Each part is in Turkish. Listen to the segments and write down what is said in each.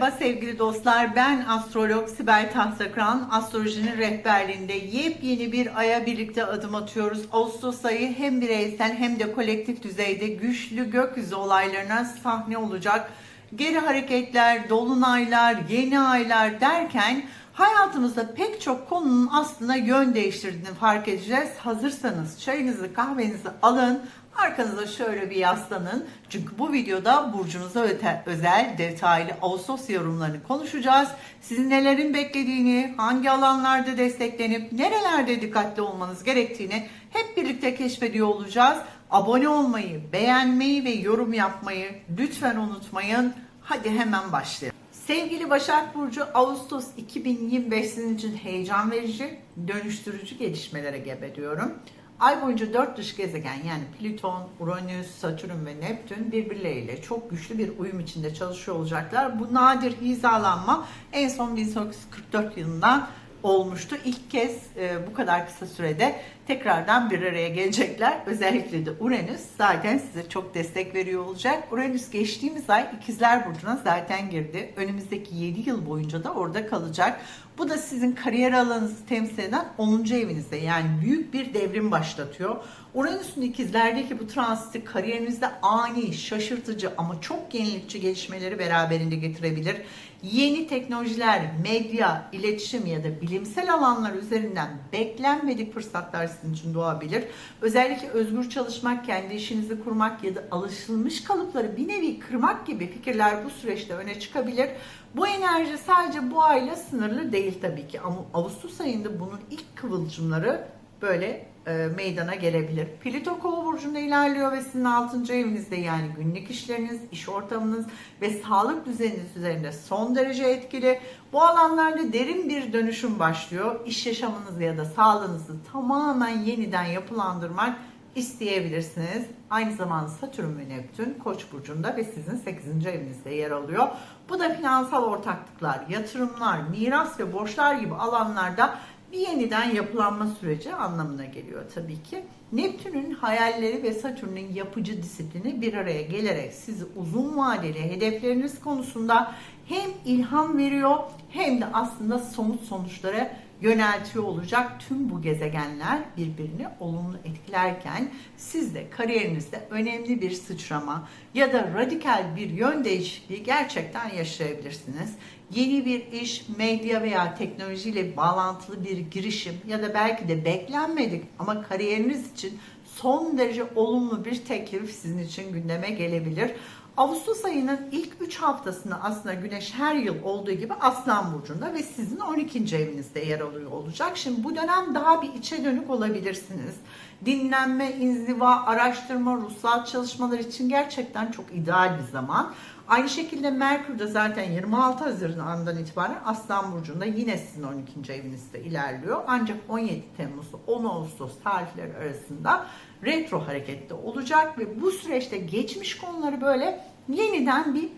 Merhaba sevgili dostlar. Ben astrolog Sibel Tahtakıran. Astrolojinin rehberliğinde yepyeni bir aya birlikte adım atıyoruz. Ağustos ayı hem bireysel hem de kolektif düzeyde güçlü gökyüzü olaylarına sahne olacak. Geri hareketler, dolunaylar, yeni aylar derken hayatımızda pek çok konunun aslında yön değiştirdiğini fark edeceğiz. Hazırsanız çayınızı kahvenizi alın. Arkanıza şöyle bir yaslanın. Çünkü bu videoda burcunuza özel detaylı Ağustos yorumlarını konuşacağız. Sizin nelerin beklediğini, hangi alanlarda desteklenip nerelerde dikkatli olmanız gerektiğini hep birlikte keşfediyor olacağız. Abone olmayı, beğenmeyi ve yorum yapmayı lütfen unutmayın. Hadi hemen başlayalım. Sevgili Başak Burcu, Ağustos 2025 sizin için heyecan verici, dönüştürücü gelişmelere gebe diyorum. Ay boyunca dört dış gezegen yani Plüton, Uranüs, Satürn ve Neptün birbirleriyle çok güçlü bir uyum içinde çalışıyor olacaklar. Bu nadir hizalanma en son 1944 yılında olmuştu. İlk kez e, bu kadar kısa sürede tekrardan bir araya gelecekler. Özellikle de Uranüs zaten size çok destek veriyor olacak. Uranüs geçtiğimiz ay İkizler Burcu'na zaten girdi. Önümüzdeki 7 yıl boyunca da orada kalacak. Bu da sizin kariyer alanınızı temsil eden 10. evinizde yani büyük bir devrim başlatıyor. Uranüs'ün ikizlerdeki bu transiti kariyerinizde ani, şaşırtıcı ama çok yenilikçi gelişmeleri beraberinde getirebilir. Yeni teknolojiler, medya, iletişim ya da bilimsel alanlar üzerinden beklenmedik fırsatlar sizin için doğabilir. Özellikle özgür çalışmak, kendi işinizi kurmak ya da alışılmış kalıpları bir nevi kırmak gibi fikirler bu süreçte öne çıkabilir. Bu enerji sadece bu ayla sınırlı değil tabii ki ama Ağustos ayında bunun ilk kıvılcımları böyle e, meydana gelebilir. Plüto Kova burcunda ilerliyor ve sizin 6. evinizde yani günlük işleriniz, iş ortamınız ve sağlık düzeniniz üzerinde son derece etkili. Bu alanlarda derin bir dönüşüm başlıyor. İş yaşamınızı ya da sağlığınızı tamamen yeniden yapılandırmak isteyebilirsiniz. Aynı zamanda Satürn ve Neptün Koç burcunda ve sizin 8. evinizde yer alıyor. Bu da finansal ortaklıklar, yatırımlar, miras ve borçlar gibi alanlarda bir yeniden yapılanma süreci anlamına geliyor tabii ki. Neptün'ün hayalleri ve Satürn'ün yapıcı disiplini bir araya gelerek sizi uzun vadeli hedefleriniz konusunda hem ilham veriyor hem de aslında somut sonuçlara yöneltiyor olacak tüm bu gezegenler birbirini olumlu etkilerken siz de kariyerinizde önemli bir sıçrama ya da radikal bir yön değişikliği gerçekten yaşayabilirsiniz. Yeni bir iş, medya veya teknolojiyle bağlantılı bir girişim ya da belki de beklenmedik ama kariyeriniz için son derece olumlu bir teklif sizin için gündeme gelebilir. Ağustos ayının ilk 3 haftasında aslında Güneş her yıl olduğu gibi Aslan Burcu'nda ve sizin 12. evinizde yer alıyor olacak. Şimdi bu dönem daha bir içe dönük olabilirsiniz. Dinlenme, inziva, araştırma, ruhsal çalışmalar için gerçekten çok ideal bir zaman. Aynı şekilde Merkür de zaten 26 Haziran'dan itibaren Aslan Burcu'nda yine sizin 12. evinizde ilerliyor. Ancak 17 Temmuz 10 Ağustos tarihleri arasında retro harekette olacak ve bu süreçte geçmiş konuları böyle yeniden bir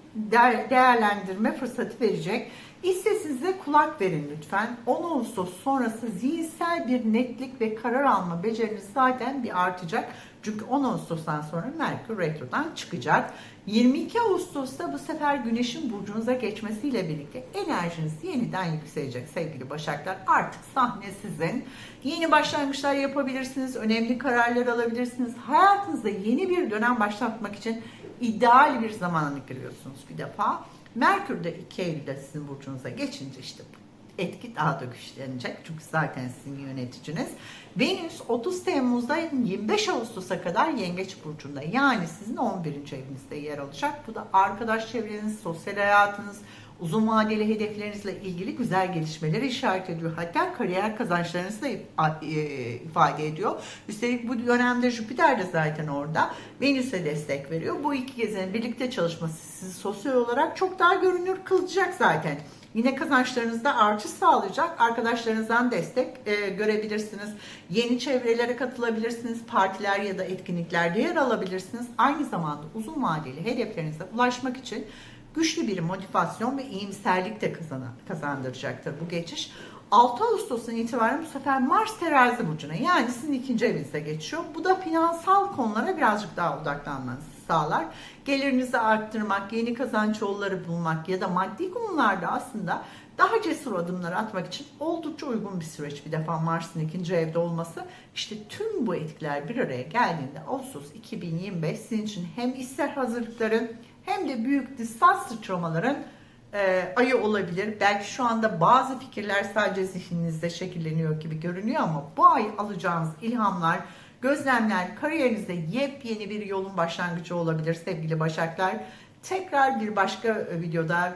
değerlendirme fırsatı verecek. İşte size kulak verin lütfen. 10 Ağustos sonrası zihinsel bir netlik ve karar alma beceriniz zaten bir artacak. Çünkü 10 Ağustos'tan sonra Merkür Retro'dan çıkacak. 22 Ağustos'ta bu sefer Güneş'in burcunuza geçmesiyle birlikte enerjiniz yeniden yükselecek sevgili Başaklar. Artık sahne sizin. Yeni başlangıçlar yapabilirsiniz, önemli kararlar alabilirsiniz. Hayatınızda yeni bir dönem başlatmak için ideal bir zamana giriyorsunuz bir defa. Merkür de 2 Eylül'de sizin burcunuza geçince işte etki daha da güçlenecek. Çünkü zaten sizin yöneticiniz. Venüs 30 Temmuz'da 25 Ağustos'a kadar Yengeç Burcu'nda. Yani sizin 11. evinizde yer alacak. Bu da arkadaş çevreniz, sosyal hayatınız, uzun vadeli hedeflerinizle ilgili güzel gelişmeleri işaret ediyor. Hatta kariyer kazançlarınızı da ifade ediyor. Üstelik bu dönemde Jüpiter de zaten orada. Venüs'e destek veriyor. Bu iki gezenin birlikte çalışması sizi sosyal olarak çok daha görünür kılacak zaten. Yine kazançlarınızda artış sağlayacak. Arkadaşlarınızdan destek e, görebilirsiniz. Yeni çevrelere katılabilirsiniz. Partiler ya da etkinliklerde yer alabilirsiniz. Aynı zamanda uzun vadeli hedeflerinize ulaşmak için güçlü bir motivasyon ve iyimserlik de kazandıracaktır bu geçiş. 6 Ağustos'un itibaren bu sefer Mars terazi burcuna yani sizin ikinci evinizde geçiyor. Bu da finansal konulara birazcık daha odaklanmanızı sağlar. Gelirinizi arttırmak, yeni kazanç yolları bulmak ya da maddi konularda aslında daha cesur adımlar atmak için oldukça uygun bir süreç. Bir defa Mars'ın ikinci evde olması işte tüm bu etkiler bir araya geldiğinde Ağustos 2025 sizin için hem ister hazırlıkların hem de büyük dışsal sıçramaların e, ayı olabilir. Belki şu anda bazı fikirler sadece zihninizde şekilleniyor gibi görünüyor ama bu ay alacağınız ilhamlar, gözlemler kariyerinizde yepyeni bir yolun başlangıcı olabilir sevgili Başaklar. Tekrar bir başka videoda